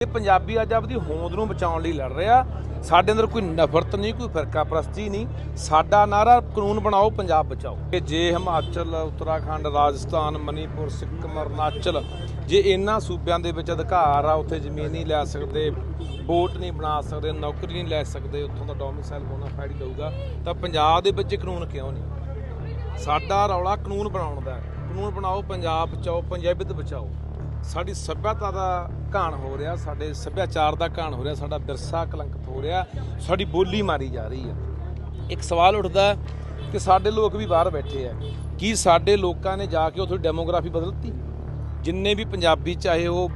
ਇਹ ਪੰਜਾਬੀ ਅੱਜ ਆਪਦੀ ਹੋਂਦ ਨੂੰ ਬਚਾਉਣ ਲਈ ਲੜ ਰਿਹਾ। ਸਾਡੇ ਅੰਦਰ ਕੋਈ ਨਫ਼ਰਤ ਨਹੀਂ, ਕੋਈ ਫਿਰਕਾ ਪ੍ਰਸਤੀ ਨਹੀਂ। ਸਾਡਾ ਨਾਰਾ ਕਾਨੂੰਨ ਬਣਾਓ, ਪੰਜਾਬ ਬਚਾਓ। ਕਿ ਜੇ ਹਿਮਾਚਲ, ਉੱਤਰਾਖੰਡ, ਰਾਜਸਥਾਨ, ਮਨੀਪੁਰ, ਸਿੱਕਮ, ਅਰੁਣਾਚਲ, ਜੇ ਇਹਨਾਂ ਸੂਬਿਆਂ ਦੇ ਵਿੱਚ ਅਧਿਕਾਰ ਆ, ਉੱਥੇ ਜ਼ਮੀਨ ਨਹੀਂ ਲੈ ਸਕਦੇ, ਵੋਟ ਨਹੀਂ ਬਣਾ ਸਕਦੇ, ਨੌਕਰੀ ਨਹੀਂ ਲੈ ਸਕਦੇ, ਉੱਥੋਂ ਦਾ ਡੋਮਿਸਾਈਲ ਬੋਨਾਫਾਈਡ ਲਊਗਾ ਤਾਂ ਪੰਜਾਬ ਦੇ ਵਿੱਚ ਕਾਨੂੰਨ ਕਿਉਂ ਨਹੀਂ? ਸਾਡਾ ਰੌਲਾ ਕਾਨੂੰਨ ਬਣਾਉਣ ਦਾ ਕਾਨੂੰਨ ਬਣਾਓ, ਪੰਜਾਬ ਬਚਾਓ, ਪੰਜਾਬੀਅਤ ਬਚਾਓ। ਸਾਡੀ ਸੱਭਿਅਤਾ ਦਾ ਘਾਣ ਹੋ ਰਿਹਾ, ਸਾਡੇ ਸੱਭਿਆਚਾਰ ਦਾ ਘਾਣ ਹੋ ਰਿਹਾ, ਸਾਡਾ ਵਿਰਸਾ ਕਲੰਕਿਤ ਹੋ ਰਿਹਾ, ਸਾਡੀ ਬੋਲੀ ਮਾਰੀ ਜਾ ਰਹੀ ਹੈ। ਇੱਕ ਸਵਾਲ ਉੱਠਦਾ ਕਿ ਸਾਡੇ ਲੋਕ ਵੀ ਬਾਹਰ ਬੈਠੇ ਆ। ਕੀ ਸਾਡੇ ਲੋਕਾਂ ਨੇ ਜਾ ਕੇ ਉੱਥੇ ਡੈਮੋਗ੍ਰਾਫੀ ਬਦਲਤੀ? ਜਿੰਨੇ ਵੀ ਪੰਜਾਬੀ, ਚਾਹੇ ਉਹ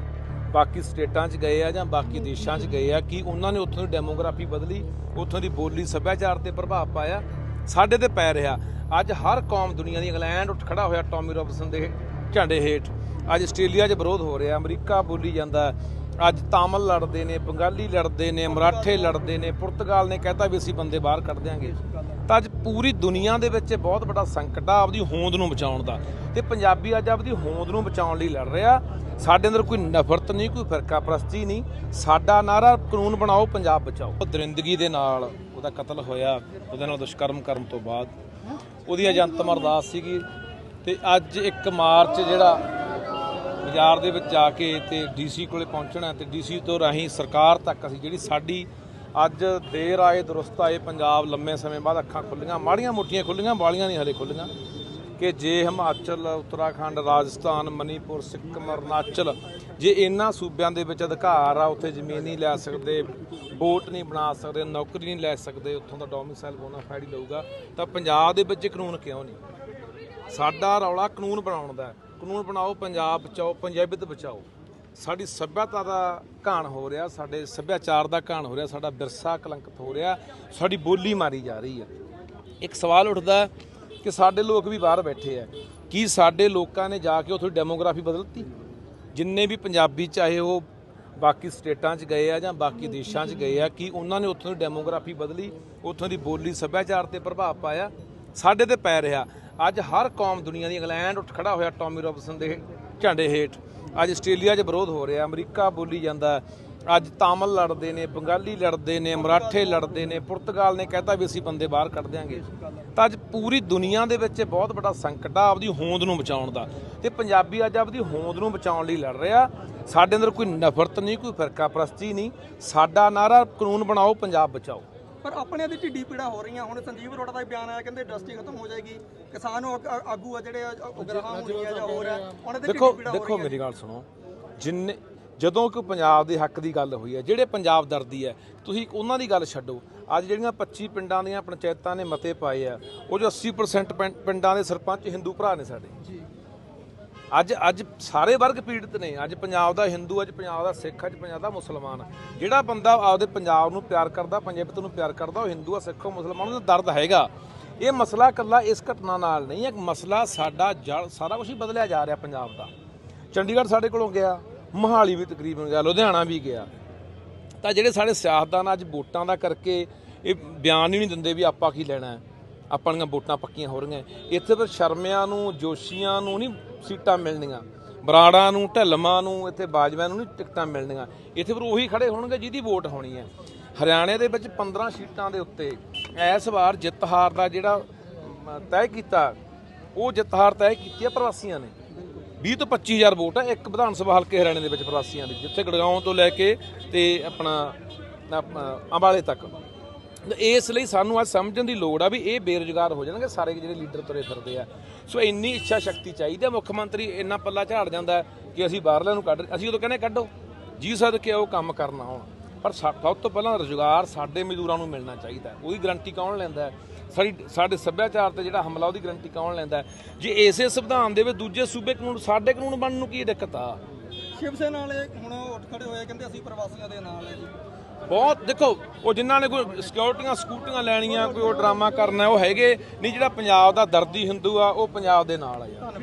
ਬਾਕੀ ਸਟੇਟਾਂ 'ਚ ਗਏ ਆ ਜਾਂ ਬਾਕੀ ਦੇਸ਼ਾਂ 'ਚ ਗਏ ਆ, ਕੀ ਉਹਨਾਂ ਨੇ ਉੱਥੋਂ ਦੀ ਡੈਮੋਗ੍ਰਾਫੀ ਬਦਲੀ? ਉੱਥੋਂ ਦੀ ਬੋਲੀ ਸੱਭਿਆਚਾਰ ਤੇ ਪ੍ਰਭਾਵ ਪਾਇਆ? ਸਾਡੇ ਤੇ ਪੈ ਰਿਹਾ। ਅੱਜ ਹਰ ਕੌਮ ਦੁਨੀਆ ਦੀ, ਇੰਗਲੈਂਡ ਉੱਠ ਖੜਾ ਹੋਇਆ ਟੌਮੀ ਰੋਬਸਨ ਦੇ ਝੰਡੇ ਹੇਠ। ਅੱਜ ਆਸਟ੍ਰੇਲੀਆ 'ਚ ਵਿਰੋਧ ਹੋ ਰਿਹਾ, ਅਮਰੀਕਾ ਬੋਲੀ ਜਾਂਦਾ ਅੱਜ ਤਾਮਿਲ ਲੜਦੇ ਨੇ, ਬੰਗਾਲੀ ਲੜਦੇ ਨੇ, ਮਰਾਠੇ ਲੜਦੇ ਨੇ, ਪੁਰਤਗਾਲ ਨੇ ਕਹਿਤਾ ਵੀ ਅਸੀਂ ਬੰਦੇ ਬਾਹਰ ਕੱਢ ਦਿਆਂਗੇ। ਤਾਂ ਅੱਜ ਪੂਰੀ ਦੁਨੀਆ ਦੇ ਵਿੱਚ ਇਹ ਬਹੁਤ ਵੱਡਾ ਸੰਕਟ ਆ ਆਪਦੀ ਹੋਂਦ ਨੂੰ ਬਚਾਉਣ ਦਾ ਤੇ ਪੰਜਾਬੀ ਅੱਜ ਆਪਦੀ ਹੋਂਦ ਨੂੰ ਬਚਾਉਣ ਲਈ ਲੜ ਰਿਹਾ। ਸਾਡੇ ਅੰਦਰ ਕੋਈ ਨਫ਼ਰਤ ਨਹੀਂ, ਕੋਈ ਫਿਰਕਾ ਪ੍ਰਸਤੀ ਨਹੀਂ। ਸਾਡਾ ਨਾਰਾ ਕਾਨੂੰਨ ਬਣਾਓ, ਪੰਜਾਬ ਬਚਾਓ। ਦਰਿੰਦਗੀ ਦੇ ਨਾਲ ਉਹਦਾ ਕਤਲ ਹੋਇਆ, ਉਹਦੇ ਨਾਲ ਦੁਸ਼ਕਰਮ ਕਰਨ ਤੋਂ ਬਾਅਦ। ਉਹਦੀ ਅੱਜ ਅੰਤਮ ਅਰਦਾਸ ਸੀਗੀ ਤੇ ਅੱਜ 1 ਮਾਰਚ ਜਿਹੜਾ ਬਾਜ਼ਾਰ ਦੇ ਵਿੱਚ ਜਾ ਕੇ ਤੇ ਡੀਸੀ ਕੋਲੇ ਪਹੁੰਚਣਾ ਤੇ ਡੀਸੀ ਤੋਂ ਰਾਹੀਂ ਸਰਕਾਰ ਤੱਕ ਅਸੀਂ ਜਿਹੜੀ ਸਾਡੀ ਅੱਜ ਦੇਰ ਆਏ ਦਰੁਸਤ ਆਏ ਪੰਜਾਬ ਲੰਮੇ ਸਮੇਂ ਬਾਅਦ ਅੱਖਾਂ ਖੁੱਲੀਆਂ, ਮਾੜੀਆਂ ਮੋਟੀਆਂ ਖੁੱਲੀਆਂ, ਵਾਲੀਆਂ ਨਹੀਂ ਹਲੇ ਖੁੱਲੀਆਂ, ਕਿ ਜੇ ਹਿਮਾਚਲ, ਉੱਤਰਾਖੰਡ, ਰਾਜਸਥਾਨ, ਮਨੀਪੁਰ, ਸਿੱਕਮ, ਅਰੁਣਾਚਲ, ਜੇ ਇਹਨਾਂ ਸੂਬਿਆਂ ਦੇ ਵਿੱਚ ਅਧਿਕਾਰ ਆ, ਉੱਥੇ ਜ਼ਮੀਨ ਨਹੀਂ ਲੈ ਸਕਦੇ, ਵੋਟ ਨਹੀਂ ਬਣਾ ਸਕਦੇ, ਨੌਕਰੀ ਨਹੀਂ ਲੈ ਸਕਦੇ, ਉੱਥੋਂ ਦਾ ਡੋਮਿਸਾਈਲ ਬੋਨਾਫਾਈਡ ਲਊਗਾ, ਤਾਂ ਪੰਜਾਬ ਦੇ ਵਿੱਚ ਕਾਨੂੰਨ ਕਿਉਂ ਨਹੀਂ? ਸਾਡਾ ਰੌਲਾ ਕਾਨੂੰਨ ਬਣਾਉਣ ਦਾ ਹੈ। ਕਾਨੂੰਨ ਬਣਾਓ, ਪੰਜਾਬ ਬਚਾਓ ਪੰਜਾਬੀਅਤ ਬਚਾਓ। ਸਾਡੀ ਸੱਭਿਅਤਾ ਦਾ ਘਾਣ ਹੋ ਰਿਹਾ, ਸਾਡੇ ਸੱਭਿਆਚਾਰ ਦਾ ਘਾਣ ਹੋ ਰਿਹਾ, ਸਾਡਾ ਵਿਰਸਾ ਕਲੰਕਿਤ ਹੋ ਰਿਹਾ, ਸਾਡੀ ਬੋਲੀ ਮਾਰੀ ਜਾ ਰਹੀ ਹੈ। ਇੱਕ ਸਵਾਲ ਉੱਠਦਾ ਕਿ ਸਾਡੇ ਲੋਕ ਵੀ ਬਾਹਰ ਬੈਠੇ ਆ। ਕੀ ਸਾਡੇ ਲੋਕਾਂ ਨੇ ਜਾ ਕੇ ਉੱਥੇ ਡੈਮੋਗ੍ਰਾਫੀ ਬਦਲਤੀ? ਜਿੰਨੇ ਵੀ ਪੰਜਾਬੀ, ਚਾਹੇ ਉਹ ਬਾਕੀ ਸਟੇਟਾਂ 'ਚ ਗਏ ਆ ਜਾਂ ਬਾਕੀ ਦੇਸ਼ਾਂ 'ਚ ਗਏ ਆ, ਕੀ ਉਹਨਾਂ ਨੇ ਉੱਥੋਂ ਦੀ ਡੈਮੋਗ੍ਰਾਫੀ ਬਦਲੀ? ਉੱਥੋਂ ਦੀ ਬੋਲੀ ਸੱਭਿਆਚਾਰ ਤੇ ਪ੍ਰਭਾਵ ਪਾਇਆ? ਸਾਡੇ ਤੇ ਪੈ ਰਿਹਾ। ਅੱਜ ਹਰ ਕੌਮ ਦੁਨੀਆ ਦੀ ਇੰਗਲੈਂਡ ਉੱਠ ਖੜਾ ਹੋਇਆ ਟੌਮੀ ਰੋਬਸਨ ਦੇ ਝੰਡੇ ਹੇਠ। ਅੱਜ ਆਸਟ੍ਰੇਲੀਆ 'ਚ ਵਿਰੋਧ ਹੋ ਰਿਹਾ, ਅਮਰੀਕਾ ਬੋਲੀ ਜਾਂਦਾ ਅੱਜ ਤਾਮਿਲ ਲੜਦੇ ਨੇ, ਬੰਗਾਲੀ ਲੜਦੇ ਨੇ, ਮਰਾਠੇ ਲੜਦੇ ਨੇ, ਪੁਰਤਗਾਲ ਨੇ ਕਹਿਤਾ ਵੀ ਅਸੀਂ ਬੰਦੇ ਬਾਹਰ ਕੱਢ ਦਿਆਂਗੇ। ਤਾਂ ਅੱਜ ਪੂਰੀ ਦੁਨੀਆ ਦੇ ਵਿੱਚ ਇਹ ਬਹੁਤ ਵੱਡਾ ਸੰਕਟ ਆ ਆਪਦੀ ਹੋਂਦ ਨੂੰ ਬਚਾਉਣ ਦਾ। ਤੇ ਪੰਜਾਬੀ ਅੱਜ ਆਪਦੀ ਹੋਂਦ ਨੂੰ ਬਚਾਉਣ ਲਈ ਲੜ ਰਿਹਾ। ਸਾਡੇ ਅੰਦਰ ਕੋਈ ਨਫ਼ਰਤ ਨਹੀਂ, ਕੋਈ ਫਿਰਕਾ ਪ੍ਰਸਤੀ ਨਹੀਂ। ਸਾਡਾ ਨਾਰਾ ਕਾਨੂੰਨ ਬਣਾਓ, ਪੰਜਾਬ ਬਚਾਓ। ਪਰ ਆਪਣੇ ਦੀ ਢਿੱਡੀ ਪੀੜਾ ਹੋ ਰਹੀਆਂ। ਹੁਣ ਸੰਜੀਵ ਅਰੋੜਾ ਦਾ ਬਿਆਨ ਆਇਆ ਕਹਿੰਦੇ ਇੰਡਸਟਰੀ ਖਤਮ ਹੋ ਜਾਏਗੀ। ਕਿਸਾਨ ਆਗ- ਆ- ਆਗੂ ਆ ਜਿਹੜੇ ਉਗਰਾਹਾਂ ਹੋਣੀਆਂ ਜਾਂ ਹੋਰ ਆ ਉਹਨਾਂ ਦੀ ਦੇਖੋ ਢਿੱਡੀ ਪੀੜਾ ਹੋ ਦੇਖੋ ਮੇਰੀ ਗੱਲ ਸੁਣੋ। ਜਿੰਨੇ ਜਦੋਂ ਕੋਈ ਪੰਜਾਬ ਦੇ ਹੱਕ ਦੀ ਗੱਲ ਹੋਈ ਹੈ ਜਿਹੜੇ ਪੰਜਾਬ ਦਰਦੀ ਹੈ ਤੁਸੀਂ ਉਹਨਾਂ ਦੀ ਗੱਲ ਛੱਡੋ। ਅੱਜ ਜਿਹੜੀਆਂ 25 ਪਿੰਡਾਂ ਦੀਆਂ ਪੰਚਾਇਤਾਂ ਨੇ ਮਤੇ ਪਾਏ ਆ ਉਹ ਜੋ 80% ਪਿੰ- ਪਿੰਡਾਂ ਦੇ ਸਰਪੰਚ ਹਿੰਦੂ ਭਰਾ ਨੇ ਸਾਡੇ। ਅੱਜ ਅੱਜ ਸਾਰੇ ਵਰਗ ਪੀੜਤ ਨੇ, ਅੱਜ ਪੰਜਾਬ ਦਾ ਹਿੰਦੂ, ਅੱਜ ਪੰਜਾਬ ਦਾ ਸਿੱਖ, ਅੱਜ ਪੰਜਾਬ ਦਾ ਮੁਸਲਮਾਨ। ਜਿਹੜਾ ਬੰਦਾ ਆਪਦੇ ਪੰਜਾਬ ਨੂੰ ਪਿਆਰ ਕਰਦਾ ਪੰਜਾਬੀਤ ਨੂੰ ਪਿਆਰ ਕਰਦਾ, ਉਹ ਹਿੰਦੂ ਆ, ਸਿੱਖ ਆ, ਮੁਸਲਮਾਨ ਉਹਦਾ ਦਰਦ ਹੈਗਾ। ਇਹ ਮਸਲਾ ਇਕੱਲਾ ਇਸ ਘਟਨਾ ਨਾਲ ਨਹੀਂ ਹੈ, ਇੱਕ ਮਸਲਾ ਸਾਡਾ ਜੜ ਸਾਰਾ ਕੁਝ ਹੀ ਬਦਲਿਆ ਜਾ ਰਿਹਾ ਪੰਜਾਬ ਦਾ। ਚੰਡੀਗੜ੍ਹ ਸਾਡੇ ਕੋਲੋਂ ਗਿਆ, ਮੋਹਾਲੀ ਵੀ ਤਕਰੀਬਨ ਗਿਆ, ਲੁਧਿਆਣਾ ਵੀ ਗਿਆ। ਤਾਂ ਜਿਹੜੇ ਸਾਡੇ ਸਿਆਸਤਦਾਨ ਅੱਜ ਵੋਟਾਂ ਦਾ ਕਰਕੇ ਇਹ ਬਿਆਨ ਹੀ ਨਹੀਂ ਦਿੰਦੇ ਵੀ ਆਪਾਂ ਕੀ ਲੈਣਾ ਹੈ। ਆਪਾਂ ਦੀਆਂ ਵੋਟਾਂ ਪੱਕੀਆਂ ਹੋ ਰਹੀਆਂ। ਇੱਥੇ ਫਿਰ ਸ਼ਰਮਿਆਂ ਨੂੰ, ਜੋਸ਼ੀਆਂ ਨੂੰ ਨਹੀਂ ਸੀਟਾਂ ਮਿਲਣੀਆਂ। ਬਰਾੜਾਂ ਨੂੰ, ਢਿੱਲਮਾਂ ਨੂੰ, ਇੱਥੇ ਬਾਜਵਿਆਂ ਨੂੰ ਨਹੀਂ ਟਿਕਟਾਂ ਮਿਲਣੀਆਂ। ਇੱਥੇ ਫਿਰ ਉਹੀ ਖੜੇ ਹੋਣਗੇ ਜਿਹਦੀ ਵੋਟ ਹੋਣੀ ਹੈ। ਹਰਿਆਣੇ ਦੇ ਵਿੱਚ 15 ਸੀਟਾਂ ਦੇ ਉੱਤੇ ਇਸ ਵਾਰ ਜਿੱਤ ਹਾਰ ਦਾ ਜਿਹੜਾ ਤੈਅ ਕੀਤਾ, ਉਹ ਜਿੱਤ ਹਾਰ ਤੈਅ ਕੀਤੀ ਹੈ ਪ੍ਰਵਾਸੀਆਂ ਨੇ। 20 ਤੋਂ 25000 ਵੋਟ ਹੈ ਇੱਕ ਵਿਧਾਨ ਸਭਾ ਹਲਕੇ ਹਰਿਆਣੇ ਦੇ ਵਿੱਚ ਪ੍ਰਵਾਸੀਆਂ ਦੀ, ਜਿੱਥੇ ਗੜਗਾਉਂ ਤੋਂ ਲੈ ਕੇ ਤੇ ਆਪਣਾ ਅੰਬਾਲੇ ਤੱਕ। ਇਸ ਲਈ ਸਾਨੂੰ ਅੱਜ ਸਮਝਣ ਦੀ ਲੋੜ ਆ ਵੀ ਇਹ ਬੇਰੁਜ਼ਗਾਰ ਹੋ ਜਾਣਗੇ ਸਾਰੇ ਜਿਹੜੇ ਲੀਡਰ ਤੁਰੇ ਫਿਰਦੇ ਆ। ਸੋ ਇੰਨੀ ਇੱਛਾ ਸ਼ਕਤੀ ਚਾਹੀਦੀ ਹੈ ਮੁੱਖ ਮੰਤਰੀ ਇੰਨਾ ਪੱਲਾ ਝਾੜ ਜਾਂਦਾ ਕਿ ਅਸੀਂ ਬਾਹਰਲਿਆਂ ਨੂੰ ਕੱਢ, ਅਸੀਂ ਉਦੋਂ ਕਹਿੰਦੇ ਕੱਢੋ। ਜੀ ਸਦਕੇ ਉਹ ਕੰਮ ਕਰਨਾ ਹੁਣ। ਪਰ ਸਭ ਤੋਂ ਪਹਿਲਾਂ ਰੁਜ਼ਗਾਰ ਸਾਡੇ ਮਜ਼ਦੂਰਾਂ ਨੂੰ ਮਿਲਣਾ ਚਾਹੀਦਾ ਉਹਦੀ ਗਰੰਟੀ ਕੌਣ ਲੈਂਦਾ ਸਾਡੀ, ਸਾਡੇ ਸੱਭਿਆਚਾਰ ਤੇ ਜਿਹੜਾ ਹਮਲਾ, ਉਹਦੀ ਗਰੰਟੀ ਕੌਣ ਲੈਂਦਾ ਜੇ ਇਸੇ ਸੰਵਿਧਾਨ ਦੇ ਵਿੱਚ ਦੂਜੇ ਸੂਬੇ ਕਾਨੂੰਨ, ਸਾਡੇ ਕਾਨੂੰਨ ਬਣਨ ਨੂੰ ਕੀ ਦਿੱਕਤ ਆ? ਸ਼ਿਵ ਸੈਨਾ ਵਾਲੇ ਹੁਣ ਉੱਠ ਖੜੇ ਹੋਏ ਕਹਿੰਦੇ ਅਸੀਂ ਪ੍ਰਵਾਸੀਆਂ ਦੇ ਨਾਲ ਹੈ ਜੀ। ਬਹੁਤ ਦੇਖੋ, ਉਹ ਜਿਨ੍ਹਾਂ ਨੇ ਕੋਈ ਸਿਕਿਉਰਟੀਆਂ ਸਕੂਟੀਆਂ ਲੈਣੀਆਂ, ਕੋਈ ਉਹ ਡਰਾਮਾ ਕਰਨਾ, ਉਹ ਹੈਗੇ। ਨਹੀਂ, ਜਿਹੜਾ ਪੰਜਾਬ ਦਾ ਦਰਦੀ ਹਿੰਦੂ ਆ, ਉਹ ਪੰਜਾਬ ਦੇ ਨਾਲ ਆ ਯਾਰ।